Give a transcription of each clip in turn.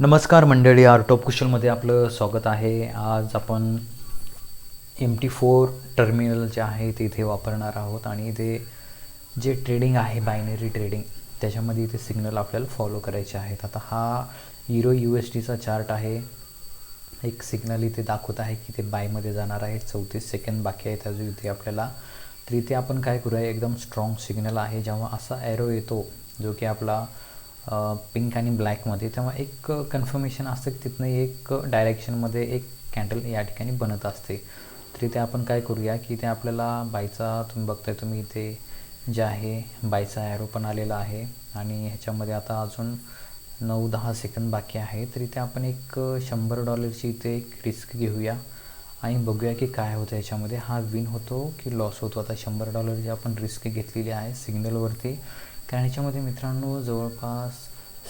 नमस्कार मंडळी art of कुशलमध्ये आपलं स्वागत आहे. आज आपण एम टी फोर टर्मिनल जे आहे ते इथे वापरणार आहोत आणि ते जे ट्रेडिंग आहे बायनरी ट्रेडिंग त्याच्यामध्ये इथे सिग्नल आपल्याला फॉलो करायचे आहेत. आता हा हिरो यू एस टीचा चार्ट आहे. एक सिग्नल इथे दाखवत आहे की ते बायमध्ये जाणार आहे. चौतीस सेकंद बाकी आहेत. अजून इथे आपल्याला तर इथे आपण काय करूया एकदम स्ट्रॉंग सिग्नल आहे. जेव्हा असा ॲरो येतो जो की आपला पिंक आणि ब्लॅकमध्ये तेव्हा एक कन्फर्मेशन असतं की तिथनं एक डायरेक्शनमध्ये एक कॅन्डल या ठिकाणी बनत असते. तर इथे आपण काय करूया की इथे आपल्याला बायचा तुम्ही बघताय तुम्ही इथे जे आहे बायचा ॲरो पण आलेला आहे. आणि ह्याच्यामध्ये आता अजून नऊ दहा सेकंद बाकी आहे. तर इथे आपण एक शंभर डॉलरची इथे एक रिस्क घेऊया. आणि बघूया की काय होतं याच्यामध्ये हा विन होतो की लॉस होतो? आता शंभर डॉलरची आपण रिस्क घेतलेली आहे सिग्नलवरती कारण ह्याच्यामध्ये मित्रांनो जवळपास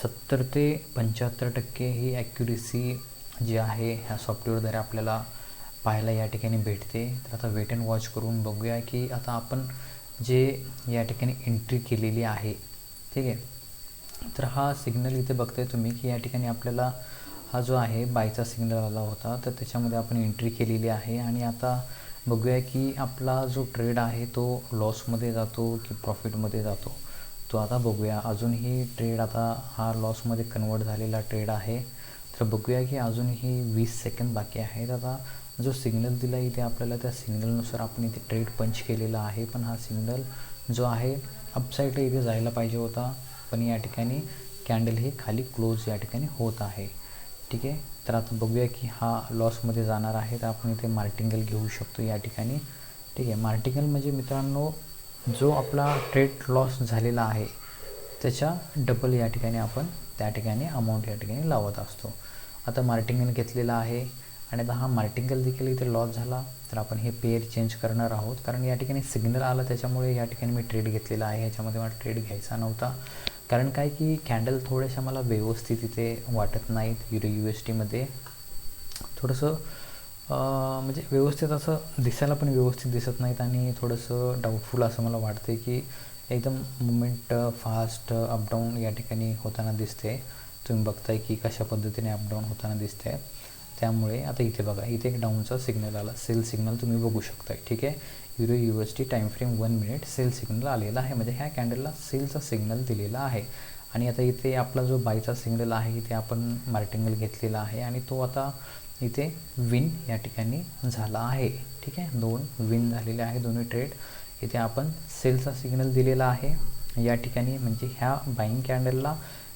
सत्तर ते पंच्याहत्तर टक्के ही ॲक्युरेसी जी आहे ह्या सॉफ्टवेअरद्वारे आपल्याला पाहायला या ठिकाणी भेटते. तर आता वेट अँड वॉच करून बघूया की आता आपण जे या ठिकाणी एंट्री केलेली आहे ठीक आहे? तर हा सिग्नल इथे बघताय तुम्ही की या ठिकाणी आपल्याला हा जो आहे बायचा सिग्नल आला होता. तर त्याच्यामध्ये आपण एंट्री केलेली आहे आणि आता बघूया की आपला जो ट्रेड आहे तो लॉसमध्ये जातो की प्रॉफिटमध्ये जातो. तो आता बघूया. अजूनही ट्रेड आता हा लॉसमध्ये कन्वर्ट झालेला ट्रेड आहे. तर बघूया की अजूनही वीस सेकंद बाकी आहेत. आता जो सिग्नल दिला इथे आपल्याला त्या सिग्नलनुसार आपण इथे ट्रेड पंच केलेला आहे. पण हा सिग्नल जो आहे अपसाईडला इथे जायला पाहिजे होता. पण या ठिकाणी कॅन्डल हे खाली क्लोज या ठिकाणी होत आहे. ठीक आहे? तर आता बघूया की हा लॉसमध्ये जाणार आहे. तर आपण इथे मार्टिंगल घेऊ शकतो या ठिकाणी. ठीक आहे? मार्टिंगल म्हणजे मित्रांनो जो आपला ट्रेड लॉस झालेला आहे त्याच्या डबल या ठिकाणी आपण त्या ठिकाणी अमाऊंट या ठिकाणी लावत असतो. आता मार्टिंगल घेतलेला आहे आणि आता हा मार्टिंगल देखील इथे लॉस झाला तर आपण हे पेअर चेंज करणार आहोत. कारण या ठिकाणी सिग्नल आला त्याच्यामुळे या ठिकाणी मी ट्रेड घेतलेला आहे. ह्याच्यामध्ये मला ट्रेड घ्यायचा नव्हता. कारण काय की कॅन्डल थोड्याशा मला व्यवस्थित इथे वाटत नाहीत. युरो यू एस टीमध्ये थोडंसं म्हणजे व्यवस्थित असं दिसायला पण व्यवस्थित दिसत नाहीत आणि थोडंसं डाऊटफुल असं मला वाटते की एकदम मुवमेंट फास्ट अपडाऊन या ठिकाणी होताना दिसते. तुम्ही बघताय की कशा पद्धतीने अपडाऊन होताना दिसते. त्यामुळे आता इथे बघा इथे एक डाऊनचा सिग्नल आला. सेल सिग्नल तुम्ही बघू शकताय ठीक आहे? Euro U S T time frame one minute sell signal आलेला आहे. म्हणजे ह्या कॅन्डलला सेलचा सिग्नल दिलेला आहे. आणि आता इथे आपला जो बायचा सिग्नल आहे इथे आपण मार्टिंगल घेतलेला आहे आणि तो आता इथे विन या ठिकाणी झाला आहे. ठीक आहे? दोन विन झालेले आहे दोन्ही ट्रेड इथे आपण सेलचा सिग्नल दिलेला आहे. या ठिकाणी म्हणजे ह्या बाईंग कॅन्डलला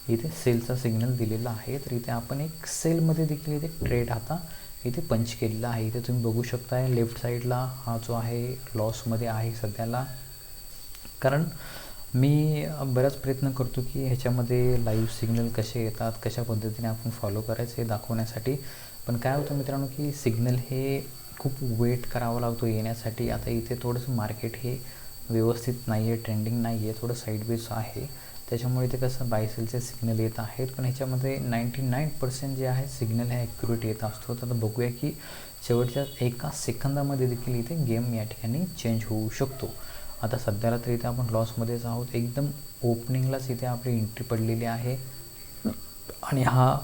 इथे सेलचा सिग्नल दिलेला आहे. तर इथे आपण एक सेलमध्ये देखील इथे ट्रेड आता इथे पंच केलेला आहे. इथे तुम्ही बघू शकताय लेफ्ट साईडला हा जो आहे लॉसमध्ये आहे सध्याला. कारण मी बराच प्रयत्न करतो की ह्याच्यामध्ये लाईव्ह सिग्नल कसे येतात कशा पद्धतीने आपण फॉलो करायचं हे दाखवण्यासाठी. पण काय होतं मित्रांनो की सिग्नल हे खूप वेट करावं लागतो येण्यासाठी. आता इथे थोडंसं मार्केट हे व्यवस्थित नाही आहे ट्रेंडिंग नाही आहे थोडं साईडवेज आहे. त्याच्यामुळे ते कसं बायसेलचे सिग्नल येत आहेत. पण ह्याच्यामध्ये नाईंटी नाईन पर्सेंट जे आहे सिग्नल हे ॲक्युरेट येत असतो. तर आता बघूया की शेवटच्या एका सेकंदामध्ये देखील इथे गेम या ठिकाणी चेंज होऊ शकतो. आता सध्याला तर इथे आपण लॉसमध्येच आहोत. एकदम ओपनिंगलाच इथे आपली एंट्री पडलेली आहे. आणि हा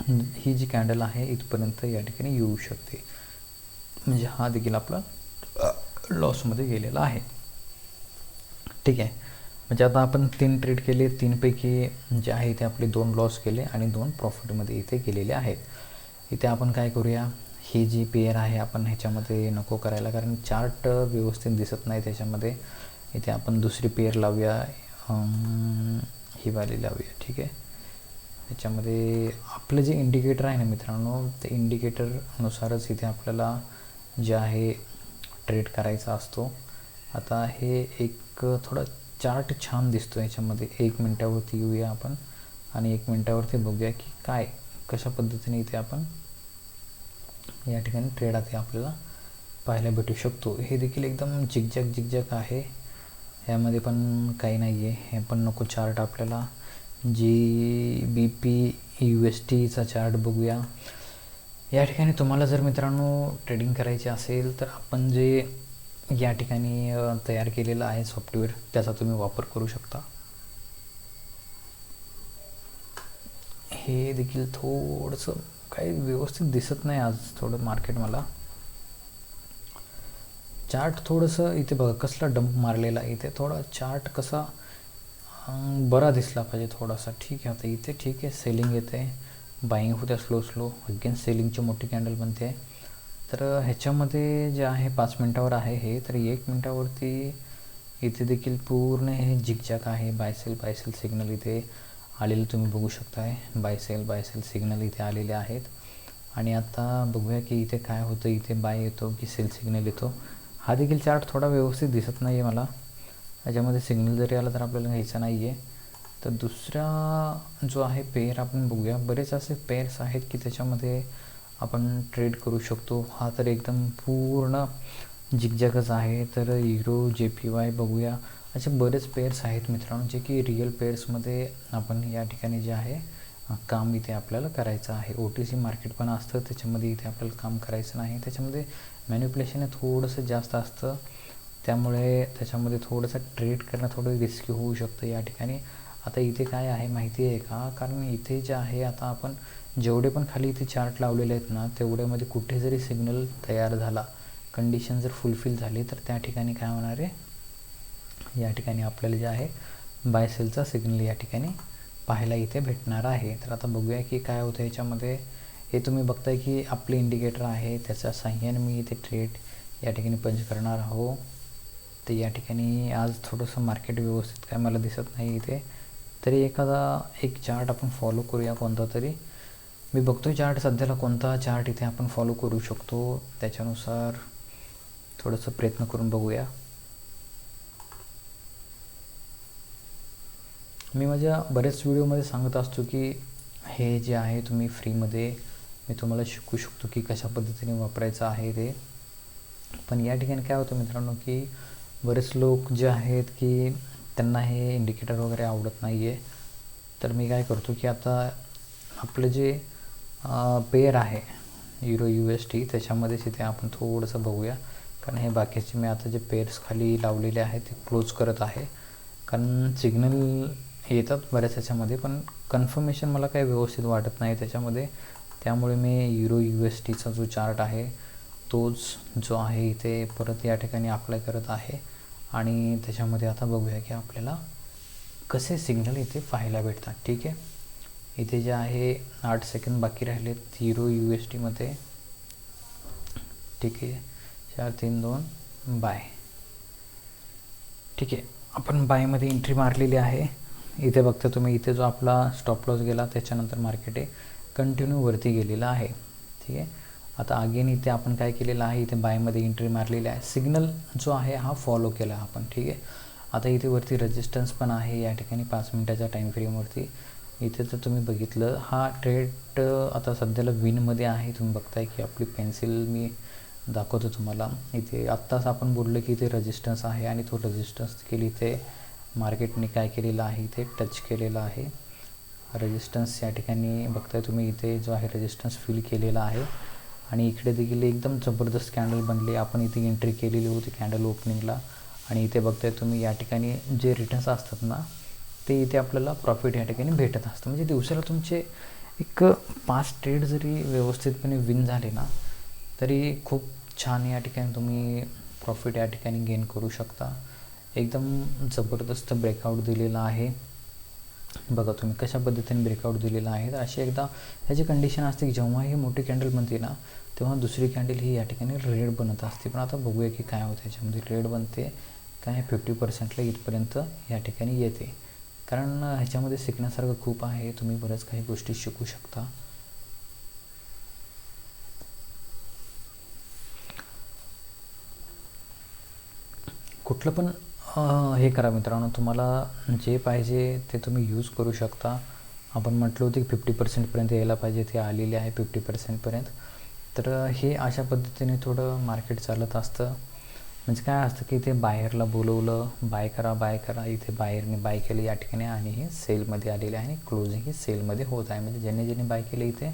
ही जी कॅन्डल आहे इथपर्यंत या ठिकाणी येऊ शकते. म्हणजे हा देखील आपला लॉसमध्ये गेलेला आहे. ठीक आहे. म्हणजे आता आपण तीन ट्रेड केले तीनपैकी जे आहे ते आपले दोन लॉस केले आणि दोन प्रॉफिटमध्ये इथे केलेले आहेत. इथे आपण काय करूया? ही जी पेअर आहे आपण ह्याच्यामध्ये नको करायला कारण चार्ट व्यवस्थित दिसत नाही त्याच्यामध्ये. इथे आपण दुसरी पेअर लावूया. ही वाली लावूया. ठीक आहे. याच्यामध्ये आपलं जे इंडिकेटर आहे ना मित्रांनो ते इंडिकेटरनुसारच इथे आपल्याला जे आहे ट्रेड करायचा असतो. आता हे एक थोडा चार्ट छान दिसतो याच्यामध्ये. एक मिनटावरती येऊया आपण आणि एक मिनटावरती बघूया की काय कशा पद्धतीने इथे आपण या ठिकाणी ट्रेड आता आपल्याला पाहायला भेटू शकतो. हे देखील एकदम झिकझॅक झिकझॅक आहे. यामध्ये पण काही नाही आहे हे पण नको चार्ट आपल्याला. G B P U S टीचा चार्ट बघूया. या ठिकाणी तुम्हाला जर मित्रांनो ट्रेडिंग करायची असेल तर आपण जे या ठिकाणी तयार केलेलं आहे सॉफ्टवेअर त्याचा तुम्ही वापर करू शकता. हे देखील थोडंसं काही व्यवस्थित दिसत नाही आज थोडं मार्केट मला. चार्ट थोडंसं इथे बघा कसला डंप मारलेला इथे. थोडा चार्ट कसा बरा दिसला पाहिजे थोडासा. ठीक आहे आता इथे ठीक आहे सेलिंग येते. बाईंग होत्या स्लो स्लो अगेन सेलिंगची मोठी कॅन्डल बनते. तर ह्याच्यामध्ये जे आहे पाच मिनटावर आहे हे. तर एक मिनटावरती इथे देखील पूर्ण हे झिकझॅक आहे. बायसेल बायसेल सिग्नल इथे आलेलं तुम्ही बघू शकताय. बायसेल बायसेल सिग्नल इथे आलेले आहेत. आणि आता बघूया की इथे काय होतं. इथे बाय येतो की सेल सिग्नल येतो. हा देखील चार्ट थोडा व्यवस्थित दिसत नाही आहे मला. याच्यामध्ये सिग्नल जरी आला तर आपल्याला घ्यायचा नाही आहे तर दुसरा जो आहे पेअर आपण बघूया. बरेच असे पेअर्स आहेत की त्याच्यामध्ये आपण ट्रेड करू शकतो. हा तर एकदम पूर्ण जिगजॅगच आहे. तर हिरो जे पी वाय बघूया. असे बरेच पेअर्स आहेत मित्रांनो जे की रिअल पेअर्समध्ये आपण या ठिकाणी जे आहे काम इथे आपल्याला करायचं आहे. ओ टी सी मार्केट पण असतं. त्याच्यामध्ये इथे आपल्याला काम करायचं नाही. त्याच्यामध्ये मॅन्युप्युलेशन हे थोडंसं जास्त असतं. त्यामुळे त्याच्यामध्ये थोडंसं ट्रेड करणं थोडं रिस्की होऊ शकतं या ठिकाणी. आता इथे काय आहे माहिती आहे का? कारण इथे जे आहे आता आपण जेवढे पण खाली इथे चार्ट लावलेले आहेत ना तेवढ्यामध्ये म्हणजे कुठे जरी सिग्नल तयार झाला कंडिशन जर फुलफिल झाली तर त्या ठिकाणी काय होणार आहे? या ठिकाणी आपल्याला जे आहे बाय सेलचा सिग्नल या ठिकाणी पाहायला इथे भेटणार आहे. तर आता बघूया की काय होतं याच्यामध्ये. हे तुम्ही बघताय की आपले इंडिकेटर आहे त्याच्या साह्याने मी इथे ट्रेड या ठिकाणी पंच करणार आहो. तर या ठिकाणी आज थोडंसं मार्केट व्यवस्थित काय मला दिसत नाही इथे. तरी एखादा एक चार्ट आपण फॉलो करूया कोणता तरी. मी बघतो चार्ट सध्याला कोणता चार्ट इथे आपण फॉलो करू शकतो. त्याच्यानुसार थोडंसं प्रयत्न करून बघूया. मी माझ्या बऱ्याच व्हिडिओमध्ये सांगत असतो की हे जे आहे तुम्ही फ्रीमध्ये मी तुम्हाला शिकू शकतो की कशा पद्धतीने वापरायचं आहे ते. पण या ठिकाणी काय होतं मित्रांनो की बरेच लोक जे आहेत की त्यांना हे इंडिकेटर वगैरे आवडत नाही आहे तर मी काय करतो की आता आपलं जे पेअर आहे युरो यू एस टी त्याच्यामध्येच इथे आपण थोडंसं बघूया. कारण हे बाकीचे मी आता जे पेअर्स खाली लावलेले आहेत ते क्लोज करत आहे. कारण सिग्नल येतात बऱ्याच याच्यामध्ये पण कन्फर्मेशन मला काही व्यवस्थित वाटत नाही त्याच्यामध्ये. त्यामुळे मी युरो यू एस टीचा जो चार्ट आहे तोच जो आहे इथे परत या ठिकाणी अप्लाय करत आहे. आणि त्याच्यामध्ये आता बघूया की आपल्याला कसे सिग्नल इथे पाहायला भेटतात ठीक आहे? इथे जे आहे आठ सेकंद बाकी राहिलेत झिरो यू एस टीमध्ये ठीक आहे. चार तीन दोन बाय ठीक आहे. आपण बायमध्ये एंट्री मारलेली आहे. इथे बघता तुम्ही इथे जो आपला स्टॉप लॉस गेला त्याच्यानंतर मार्केट आहे कंटिन्यू वरती गेलेला आहे. ठीक आहे? आता अगेन इथे आपण काय केलेलं आहे इथे बायमध्ये एंट्री मारलेली आहे. सिग्नल जो आहे हा फॉलो केला आपण ठीक आहे? आता इथे वरती रेजिस्टन्स पण आहे या ठिकाणी पाच मिनटाच्या टाईम फ्रेमवरती इथे जर तुम्ही बघितलं हा ट्रेड आता सध्याला विनमध्ये आहे. तुम्ही बघताय की आपली पेन्सिल मी दाखवतो तुम्हाला. इथे आत्ताच आपण बोललो की इथे रेजिस्टन्स आहे आणि तो रेजिस्टन्स केली इथे मार्केटने काय केलेलं आहे इथे टच केलेला आहे. रेजिस्टन्स या ठिकाणी बघताय तुम्ही इथे जो आहे रेजिस्टन्स फील केलेला आहे. आणि इकडे देखील एकदम जबरदस्त कॅन्डल बनली. आपण इथे एंट्री केलेली होती कॅन्डल ओपनिंगला आणि इथे बघताय तुम्ही या ठिकाणी जे रिटर्न्स असतात ना ते इथे आपल्याला प्रॉफिट या ठिकाणी भेटत असतं. म्हणजे दिवसाला तुमचे एक पाच ट्रेड जरी व्यवस्थितपणे विन झाले ना तरी खूप छान या ठिकाणी तुम्ही प्रॉफिट या ठिकाणी गेन करू शकता. एकदम जबरदस्त ब्रेकआउट दिलेला आहे. बघा तुम्ही कशा पद्धतीने ब्रेकआउट दिलेला आहे. तर अशी एकदा ह्याची कंडिशन असते की जेव्हा ही मोठी कॅन्डल बनते ना तेव्हा दुसरी कॅन्डल ही या ठिकाणी रेड बनत असते. पण आता बघूया की काय होतं याच्यामध्ये. रेड बनते काय फिफ्टी पर्सेंटला इथपर्यंत या ठिकाणी येते. कारण ह्याच्यामध्ये शिकण्यासारखं खूप आहे. तुम्ही बऱ्याच काही गोष्टी शिकू शकता. कुठलं पण हे करा मित्रांनो. तुम्हाला जे पाहिजे ते तुम्ही यूज करू शकता. आपण म्हटलं होतं की फिफ्टी पर्सेंटपर्यंत यायला पाहिजे. ते आलेले आहे फिफ्टी पर्सेंटपर्यंत तर हे अशा पद्धतीने थोडं मार्केट चालत असतं. म्हणजे काय असतं की इथे बाहेरला बोलवलं बाय करा बाय करा इथे बाहेरने बाय केली या ठिकाणी आणि हे सेलमध्ये आलेले आहे आणि क्लोजिंग ही सेलमध्ये होत आहे. म्हणजे ज्यांनी ज्यांनी बाय केले इथे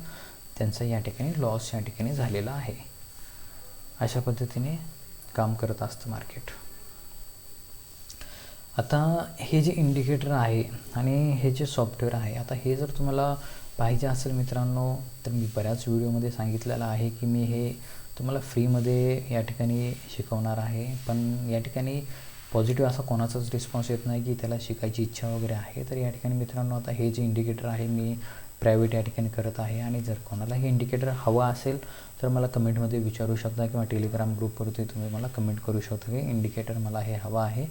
त्यांचा या ठिकाणी लॉस या ठिकाणी झालेला आहे. अशा पद्धतीने काम करत असतं मार्केट आता हे जे इंडिकेटर आहे आणि हे जे सॉफ्टवेअर आहे आता हे जर तुम्हाला पाहिजे असेल मित्रांनो तर मी बऱ्याच व्हिडिओमध्ये सांगितलेलं आहे की मी हे तुम्हाला फ्रीमध्ये या ठिकाणी शिकवणार आहे. पण या ठिकाणी पॉझिटिव्ह असा कोणाचाच रिस्पॉन्स येत नाही की त्याला शिकायची इच्छा वगैरे आहे. तर या ठिकाणी मित्रांनो आता हे जे इंडिकेटर आहे मी प्रायव्हेट या ठिकाणी करत आहे. आणि जर कोणाला हे इंडिकेटर हवा असेल तर मला कमेंटमध्ये विचारू शकता किंवा टेलिग्राम ग्रुपवरती तुम्ही मला कमेंट करू शकता की इंडिकेटर मला हे हवं आहे.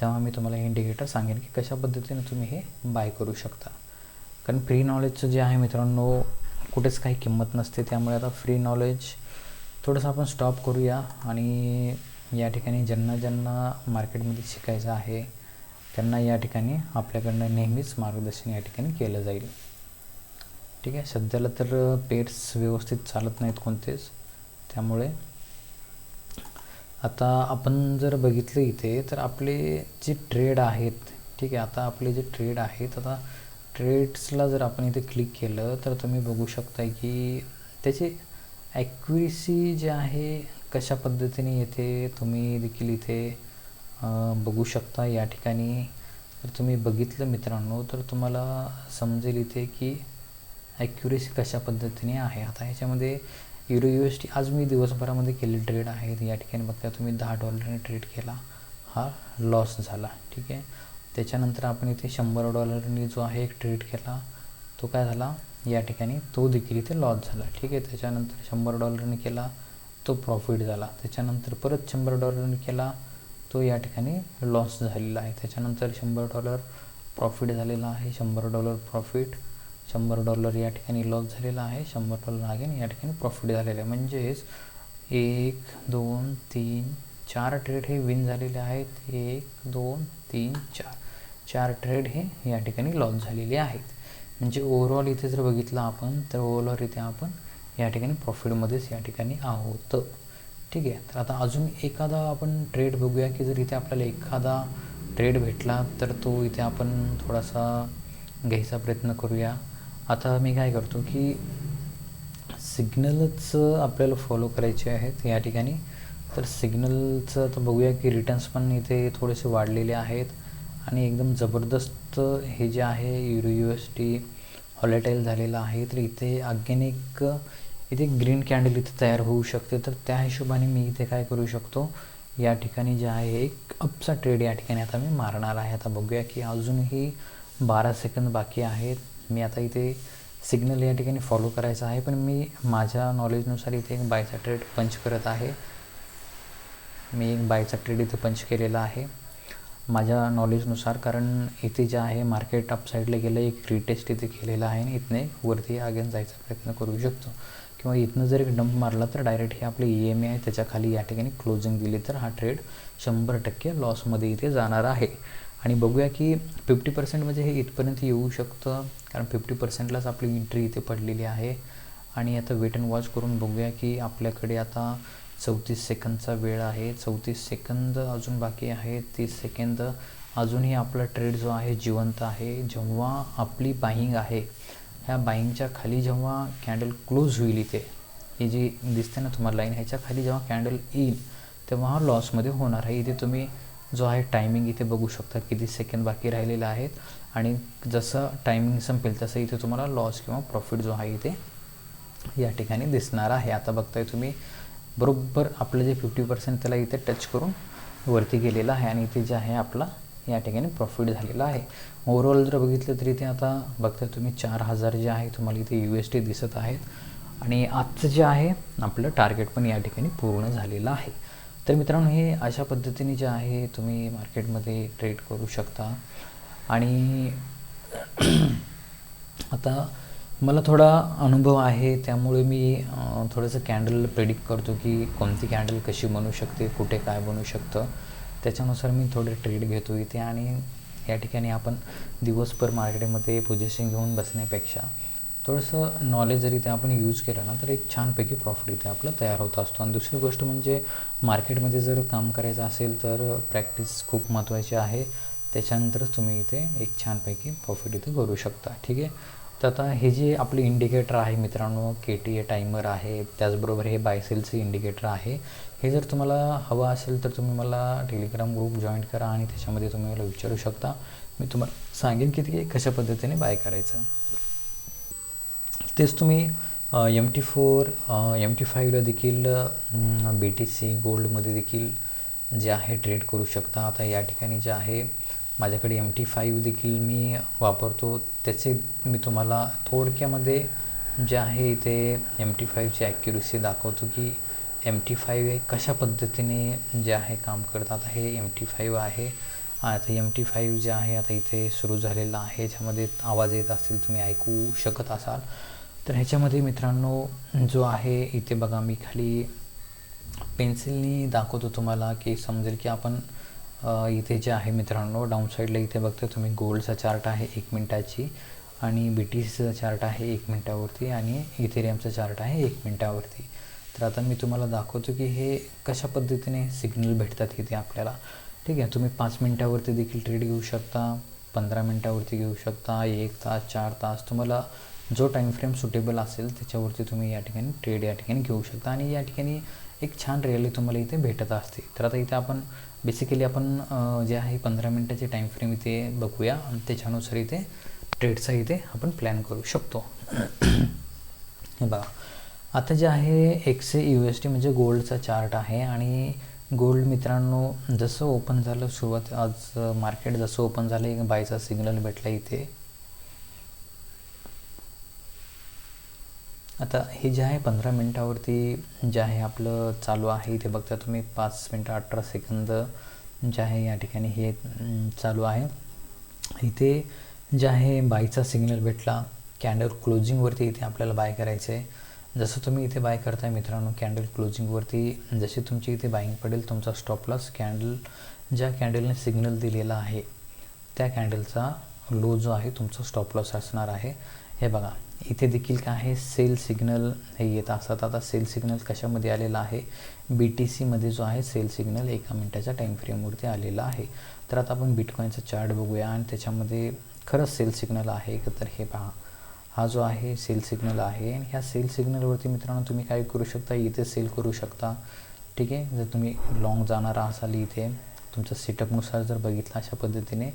तेव्हा मी तुम्हाला हे इंडिकेटर सांगेन की कशा पद्धतीने तुम्ही हे बाय करू शकता. कारण फ्री नॉलेजचं जे आहे मित्रांनो कुठेच काही किंमत नसते. त्यामुळे आता फ्री नॉलेज थोडंसं आपण स्टॉप करूया आणि या ठिकाणी ज्यांना ज्यांना मार्केटमध्ये शिकायचं आहे त्यांना या ठिकाणी आपल्याकडनं नेहमीच मार्गदर्शन या ठिकाणी केलं जाईल. ठीक आहे? सध्याला तर पेट्स व्यवस्थित चालत नाहीत कोणतेच. त्यामुळे आता आपण जर बघितलं इथे तर आपले जे ट्रेड आहेत ठीक आहे? आता आपले जे ट्रेड आहेत आता ट्रेड्सला जर आपण इथे क्लिक केलं तर तुम्ही बघू शकता की त्याची ॲक्युरेसी जे आहे कशा पद्धतीने येते तुम्ही देखील इथे बघू शकता या ठिकाणी. जर तुम्ही बघितलं मित्रांनो तर तुम्हाला समजेल इथे की ॲक्युरेसी कशा पद्धतीने आहे. आता ह्याच्यामध्ये युरो यू एस टी आज मी दिवसभरामध्ये केले ट्रेड आहेत या ठिकाणी बघता तुम्ही दहा डॉलरने ट्रेड केला. हा लॉस झाला. ठीक आहे? त्याच्यानंतर आपण इथे शंभर डॉलरनी जो आहे एक ट्रेड केला तो काय झाला? या ठिकाणी तो देखील इथे लॉस झाला. ठीक आहे त्याच्यानंतर शंभर डॉलरने केला तो प्रॉफिट झाला. त्याच्यानंतर परत शंभर डॉलरने केला तो या ठिकाणी लॉस झालेला आहे. त्याच्यानंतर शंभर डॉलर प्रॉफिट झालेला आहे शंभर डॉलर प्रॉफिट शंभर डॉलर या ठिकाणी लॉस झालेला आहे शंभर डॉलर अगेन या ठिकाणी प्रॉफिट झालेलं आहे. म्हणजेच एक दोन तीन चार ट्रेड हे विन झालेले आहेत. एक दोन तीन चार. चार ट्रेड हे या ठिकाणी लॉस झालेले आहेत. म्हणजे ओव्हरऑल इथे जर बघितलं आपण तर ओव्हरऑल इथे आपण या ठिकाणी प्रॉफिटमध्येच या ठिकाणी आहोत. ठीक आहे? तर आता अजून एखादा आपण ट्रेड बघूया की जर इथे आपल्याला एखादा ट्रेड भेटला तर तो इथे आपण थोडासा घ्यायचा प्रयत्न करूया. आता मी काय करतो की सिग्नलच आपल्याला फॉलो करायचे आहेत या ठिकाणी. तर सिग्नलचं तर बघूया की रिटर्न्स पण इथे थोडेसे वाढलेले आहेत. आणि एकदम जबरदस्त हे जे आहे euro U S T volatile झालेलं आहे. तर इथे अगेन एक इथे ग्रीन कॅन्डल इथे तयार होऊ शकते. तर त्या हिशोबाने मी इथे काय करू शकतो? या ठिकाणी जे आहे एक अपचा ट्रेड या ठिकाणी आता मी मारणार आहे. आता बघूया की अजूनही बारा सेकंद बाकी आहेत. मी आता इथे सिग्नल या ठिकाणी फॉलो करायचा आहे. पण मी माझ्या नॉलेजनुसार इथे एक बायचा ट्रेड पंच करत आहे. मी एक बायचा ट्रेड इथे पंच केलेला आहे. माझ्या नॉलेजनुसार कारण इथे जे आहे मार्केट अपसाईडला गेलं एक रिटेस्ट इथे केलेला आहे आणि इथने वरती अगेन जायचा प्रयत्न करू शकतो. किंवा इथनं जर एक डंप मारला तर डायरेक्ट हे आपले ई एम ए आहे त्याच्याखाली या ठिकाणी क्लोजिंग दिली तर हा ट्रेड शंभर टक्के लॉसमध्ये इथे जाणार आहे. आणि बघूया की फिफ्टी पर्सेंट म्हणजे हे इथपर्यंत येऊ शकतं कारण फिफ्टी पर्सेंटलाच आपली एंट्री इथे पडलेली आहे. आणि आता वेट अँड वॉच करून बघूया की आपल्याकडे आता चौतीस सेकंदचा वेळ आहे. चौतीस सेकंद अजून बाकी आहे. तीस सेकंद अजूनही आपला ट्रेड जो आहे जिवंत आहे. जेव्हा आपली बाईंग आहे ह्या बाईंगच्या खाली जेव्हा कॅन्डल क्लोज होईल इथे ही जी दिसते ना तुम्हाला लाईन ह्याच्या खाली जेव्हा कॅन्डल येईल तेव्हा हा लॉसमध्ये होणार आहे. इथे तुम्ही जो आहे टायमिंग इथे बघू शकता किती सेकंद बाकी राहिलेले आहेत. आणि जसं टायमिंग संपेल तसं इथे तुम्हाला लॉस किंवा प्रॉफिट जो आहे इथे या ठिकाणी दिसणार आहे. आता बघताय तुम्ही बरोबर आपलं जे फिफ्टी पर्सेंट त्याला इथे टच करून वरती गेलेलं आहे आणि इथे जे आहे आपला या ठिकाणी प्रॉफिट झालेला आहे. ओव्हरऑल जर बघितलं तरी इथे आता बघताय तुम्ही चार हजार जे आहे तुम्हाला इथे यू एस टी दिसत आहेत आणि आजचं जे आहे आपलं टार्गेट पण या ठिकाणी पूर्ण झालेलं आहे. तर मित्रांनो हे अशा पद्धतीने जे आहे तुम्ही मार्केटमध्ये ट्रेड करू शकता. आणि आता मला थोडा अनुभव आहे त्यामुळे मी थोडंसं कॅन्डल प्रेडिक्ट करतो की कोणती कॅन्डल कशी बनू शकते कुठे काय बनू शकतं. त्याच्यानुसार मी थोडे ट्रेड घेतो इथे आणि या ठिकाणी आपण दिवसभर मार्केटमध्ये पोझिशन घेऊन बसण्यापेक्षा थोडंसं नॉलेज जरी ते आपण यूज केलं ना तर एक छानपैकी प्रॉफिट इथे आपलं तयार होत असतो. आणि दुसरी गोष्ट म्हणजे मार्केटमध्ये जर काम करायचं असेल तर प्रॅक्टिस खूप महत्त्वाची आहे. त्याच्यानंतरच तुम्ही इथे एक छानपैकी प्रॉफिट इथे करू शकता. ठीक आहे? तर आता हे जे आपले इंडिकेटर आहे मित्रांनो के टी ए टायमर आहे त्याचबरोबर हे बायसेलचे इंडिकेटर आहे हे जर तुम्हाला हवं असेल तर तुम्ही मला टेलिग्राम ग्रुप जॉईन करा आणि त्याच्यामध्ये तुम्ही मला विचारू शकता. मी तुम्हाला सांगेन की ते कशा पद्धतीने बाय करायचं. तेच तुम्ही M T four M T फाईव्हला देखील बी टी सी गोल्डमध्ये देखील जे आहे ट्रेड करू शकता. आता या ठिकाणी जे आहे माझ्याकडे एम टी फाईव्ह देखील मी वापरतो. त्याचे मी तुम्हाला थोडक्यामध्ये जे आहे इथे एम टी फाईव्हची ॲक्युरेसी दाखवतो की एम टी फाईव्ह हे कशा पद्धतीने जे आहे काम करतात. हे एम टी फाईव्ह आहे. आता एम टी फाईव्ह जे आहे आता इथे सुरू झालेलं आहे. ह्याच्यामध्ये आवाज येत असतील तुम्ही ऐकू शकत असाल. तर ह्याच्यामध्ये मित्रांनो जो आहे इथे बघा मी खाली पेन्सिलनी दाखवतो तुम्हाला की समजेल की आपण इथे जे आहे मित्रांनो डाऊन साईडला इथे बघतो तुम्ही गोल्डचा चार्ट आहे एक मिनटाची आणि बी टी सीचा चार्ट आहे एक मिनटावरती आणि इथेरियमचा चार्ट आहे एक मिनटावरती. तर आता मी तुम्हाला दाखवतो की हे कशा पद्धतीने सिग्नल भेटतात इथे आपल्याला. ठीक आहे तुम्ही पाच मिनटावरती देखील ट्रेड घेऊ शकता पंधरा मिनटावरती घेऊ शकता एक तास चार तास तुम्हाला जो टाईम फ्रेम सुटेबल असेल त्याच्यावरती तुम्ही या ठिकाणी ट्रेड या ठिकाणी घेऊ शकता आणि या ठिकाणी एक छान रॅली तुम्हाला इथे भेटत असते. तर आता इथे आपण बेसिकली आपण जे आहे पंधरा मिनटाचे टाईम फ्रेम इथे बघूया. आणि त्याच्यानुसार इथे ट्रेडचा इथे आपण प्लॅन करू शकतो. हे बघा. आता जे आहे एक्से यू एस टी म्हणजे गोल्डचा चार्ट आहे. आणि गोल्ड मित्रांनो जसं ओपन झालं सुरुवात आज मार्केट जसं ओपन झालं एक बायचा सिग्नल भेटला इथे. आता हे जे आहे पंधरा मिनटावरती जे आहे आपलं चालू आहे इथे बघता तुम्ही पाच मिनटं अठरा सेकंद जे आहे या ठिकाणी हे चालू आहे. इथे जे आहे बायचा सिग्नल भेटला कॅन्डल क्लोजिंगवरती इथे आपल्याला बाय करायचं आहे जसं तुम्ही इथे बाय करताय मित्रांनो कॅन्डल क्लोजिंगवरती जशी तुमची इथे बाईंग पडेल तुमचा स्टॉप लॉस कॅन्डल ज्या कॅन्डलने सिग्नल दिलेला आहे त्या कॅन्डलचा लो जो आहे तुमचा स्टॉप लॉस असणार आहे. हे बघा इथे देखील काय आहे? सेल सिग्नल हे येत असतात. आता सेल सिग्नल कशामध्ये आलेला आहे? बी टी सीमध्ये जो आहे सेल सिग्नल एका मिनटाच्या टाईम फ्रेमवरती आलेला आहे. तर आता आपण बिटकॉईनचा चार्ट बघूया आणि त्याच्यामध्ये खरंच सेल सिग्नल आहे का? तर हे पहा. हा जो आहे सेल सिग्नल आहे आणि ह्या सेल सिग्नलवरती मित्रांनो तुम्ही काय करू शकता? इथे सेल करू शकता. ठीक आहे? जर तुम्ही लाँग जाणारा असाल इथे तुमचं सेटअपनुसार जर बघितलं अशा पद्धतीने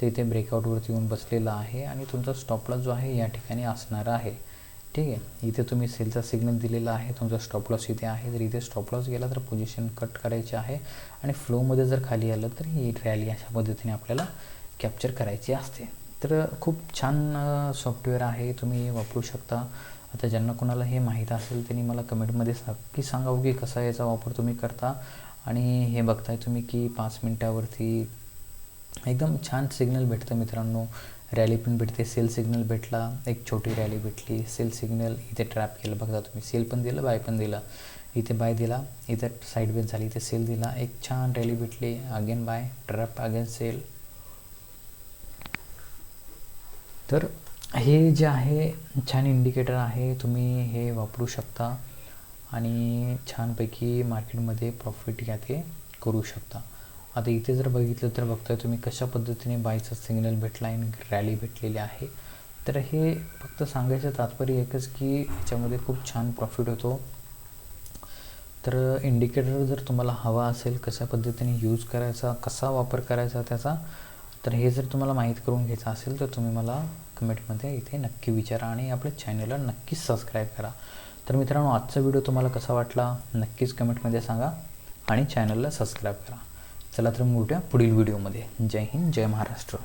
ते इथे ब्रेकआउटवरती येऊन बसलेला आहे आणि तुमचा स्टॉपलॉस जो आहे या ठिकाणी असणार आहे. ठीक आहे? इथे तुम्ही सेलचा सिग्नल दिलेला आहे. तुमचा स्टॉपलॉस इथे आहे. जर इथे स्टॉपलॉस गेला तर पोझिशन कट करायची आहे आणि फ्लोमध्ये जर खाली आलं तर ही रॅली अशा पद्धतीने आपल्याला कॅप्चर करायची असते. तर खूप छान सॉफ्टवेअर आहे. तुम्ही वापरू शकता. आता ज्यांना कोणाला हे माहीत असेल त्यांनी मला कमेंटमध्ये नक्की सांगावं की कसा याचा वापर तुम्ही करता. आणि हे बघताय तुम्ही की पाच मिनटावरती एकदम छान सिग्नल भेटतं मित्रांनो. रॅली पण भेटते. सेल सिग्नल भेटला. एक छोटी रॅली भेटली. सेल सिग्नल इथे ट्रॅप केलं. बघा तुम्ही. सेल पण दिलं बाय पण दिलं. इथे बाय दिला. इथे साईडवेज झाली. इथे सेल दिला. एक छान रॅली भेटली. Again buy trap again sell तर हे जे आहे छान इंडिकेटर आहे. तुम्ही हे वापरू शकता. आणि छानपैकी मार्केटमध्ये प्रॉफिट घ्या ते करू शकता. आता इथे जर बघितलं तर बघताय तुम्ही कशा पद्धतीने बायचा सिग्नल भेटला आणि रॅली भेटलेली आहे. तर हे फक्त सांगायचं तात्पर्य एकच की याच्यामध्ये खूप छान प्रॉफिट होतो. तर इंडिकेटर जर तुम्हाला हवा असेल कशा पद्धतीने यूज करायचा कसा वापर करायचा त्याचा तर हे जर तुम्हाला माहीत करून घ्यायचं असेल तर तुम्ही मला कमेंटमध्ये इथे नक्की विचारा आणि आपल्या चॅनलला नक्कीच सबस्क्राईब करा. तर मित्रांनो आजचा व्हिडिओ तुम्हाला कसा वाटला नक्कीच कमेंटमध्ये सांगा आणि चॅनलला सबस्क्राईब करा. चला तर मोठ्या पुढील व्हिडिओमध्ये. जय हिंद जय महाराष्ट्र.